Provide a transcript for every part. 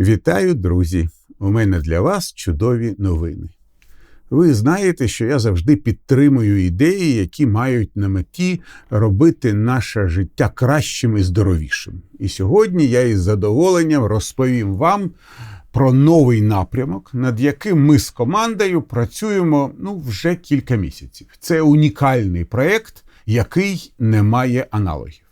Вітаю, друзі! У мене для вас чудові новини. Ви знаєте, що я завжди підтримую ідеї, які мають на меті робити наше життя кращим і здоровішим. І сьогодні я із задоволенням розповім вам про новий напрямок, над яким ми з командою працюємо ну, вже кілька місяців. Це унікальний проєкт, який не має аналогів.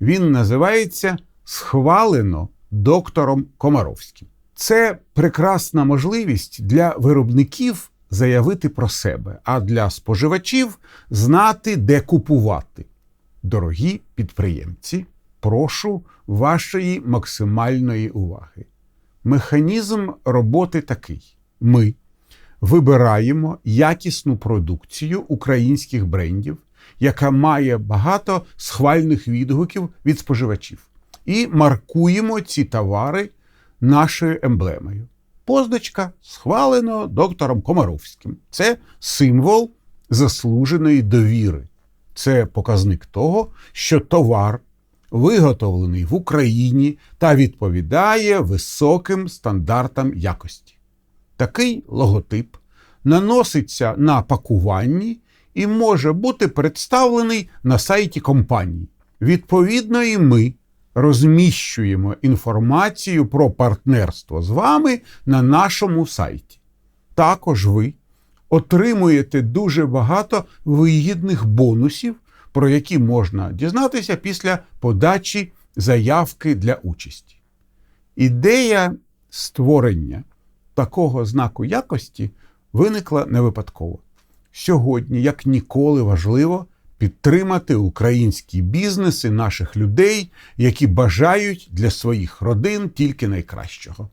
Він називається Схвалено доктором Комаровським. Це прекрасна можливість для виробників заявити про себе, а для споживачів знати, де купувати. Дорогі підприємці, прошу вашої максимальної уваги. Механізм роботи такий: ми вибираємо якісну продукцію українських брендів, яка має багато схвальних відгуків від споживачів, і маркуємо ці товари нашою емблемою. Позначка схвалено доктором Комаровським. Це символ заслуженої довіри. Це показник того, що товар виготовлений в Україні та відповідає високим стандартам якості. Такий логотип наноситься на пакуванні і може бути представлений на сайті компанії. Відповідно, і ми розміщуємо інформацію про партнерство з вами на нашому сайті. Також ви отримуєте дуже багато вигідних бонусів, про які можна дізнатися після подачі заявки для участі. Ідея створення такого знаку якості виникла не випадково. Сьогодні, як ніколи, важливо підтримати українські бізнеси наших людей, які бажають для своїх родин тільки найкращого.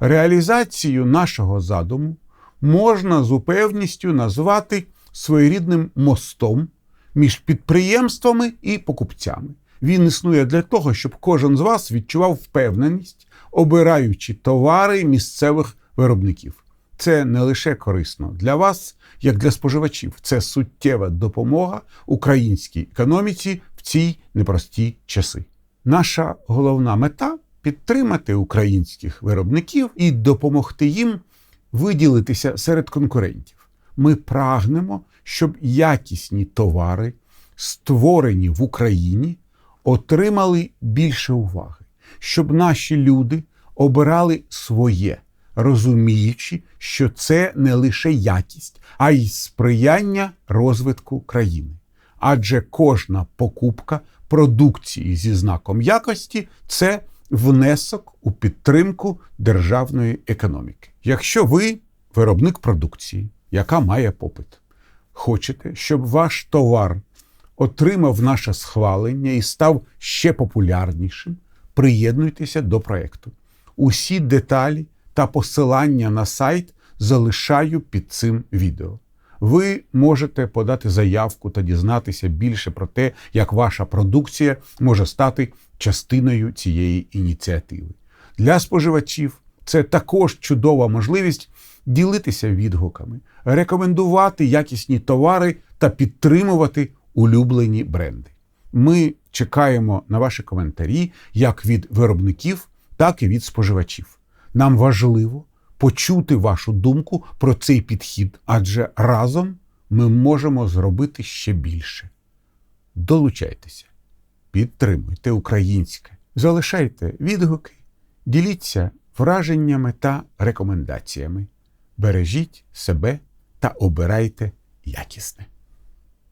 Реалізацію нашого задуму можна з упевністю назвати своєрідним мостом між підприємствами і покупцями. Він існує для того, щоб кожен з вас відчував впевненість, обираючи товари місцевих виробників. Це не лише корисно для вас, як для споживачів. Це суттєва допомога українській економіці в ці непрості часи. Наша головна мета підтримати українських виробників і допомогти їм виділитися серед конкурентів. Ми прагнемо, щоб якісні товари, створені в Україні, отримали більше уваги, щоб наші люди обирали своє розуміючи, що це не лише якість, а й сприяння розвитку країни. Адже кожна покупка продукції зі знаком якості це внесок у підтримку державної економіки. Якщо ви виробник продукції, яка має попит, хочете, щоб ваш товар отримав наше схвалення і став ще популярнішим, приєднуйтеся до проекту. Усі деталі та посилання на сайт залишаю під цим відео. Ви можете подати заявку та дізнатися більше про те, як ваша продукція може стати частиною цієї ініціативи. Для споживачів це також чудова можливість ділитися відгуками, рекомендувати якісні товари та підтримувати улюблені бренди. Ми чекаємо на ваші коментарі як від виробників, так і від споживачів. Нам важливо почути вашу думку про цей підхід, адже разом ми можемо зробити ще більше. Долучайтеся, підтримуйте українське, залишайте відгуки, діліться враженнями та рекомендаціями. Бережіть себе та обирайте якісне.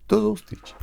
До зустрічі!